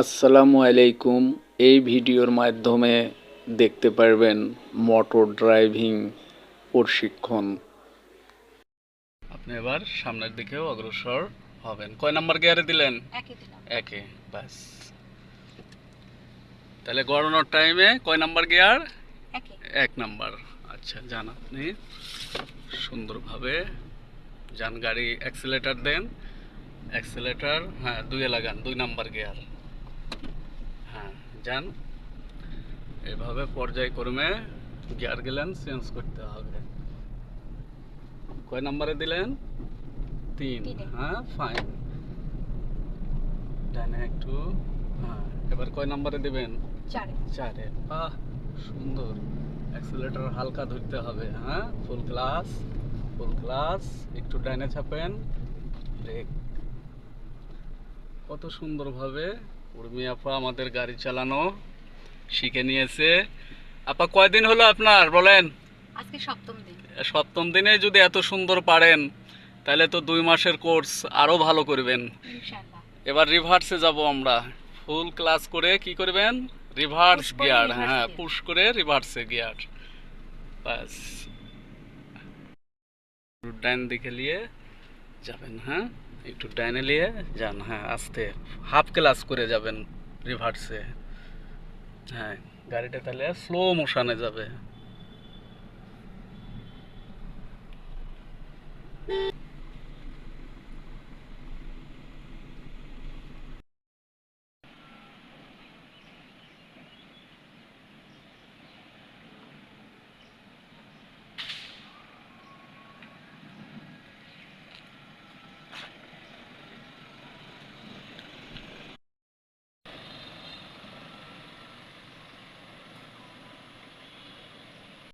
আসসালামু আলাইকুম। এই ভিডিওর মাধ্যমে দেখতে পারবেন মোটর ড্রাইভিং প্রশিক্ষণ। আপনি এবার সামনের দিকেও অগ্রসর হবেন। কয় নাম্বার গিয়ারে দিলেন? একে বাস তাহলে গড়ানোর টাইমে কয় নাম্বার গিয়ার? এক। নাম্বার। আচ্ছা যান আপনি। সুন্দরভাবে যান গাড়ি অ্যাক্সিলেটার দেন। অ্যাক্সিলেটার হ্যাঁ দুইয়ে লাগান দুই নাম্বার গিয়ার। হ্যাঁ যান। এভাবে পর্যায়ক্রমে গিয়ার গেলেন চেঞ্জ করতে হবে। কয় নাম্বারে দিলেন? তিন। হ্যাঁ ফাইন ডানে একটু। হ্যাঁ এবার কয় নাম্বারে দিবেন? চারে। চারে। বাহ সুন্দর। অ্যাক্সিলেটর হালকা ধরতে হবে হ্যাঁ? ফুল ক্লাস ফুল ক্লাস একটু ডাইনে চাপেন ব্রেক কত সুন্দরভাবে উর্মি আপা আমাদের গাড়ি চালানো শিখে নিয়েছে। আপা কয়দিন হলো আপনার? বলেন। আজকে সপ্তম দিন। সপ্তম দিনে যদি এত সুন্দর পারেন তাহলে তো দুই মাসের কোর্স আরও ভালো করবেন। এবার রিভার্সে যাব আমরা। ফুল ক্লাস করে কি করবেন? রিভার্স গিয়ার হ্যাঁ পুশ করে রিভার্সে গিয়ার বাস ডাইন দিকে নিয়ে যাবেন হ্যাঁ? একটু ডাইনে নিয়ে যান হ্যাঁ আস্তে। হাফ ক্লাস করে যাবেন রিভার্সে। হ্যাঁ গাড়িটা তাহলে স্লো মোশনে যাবে।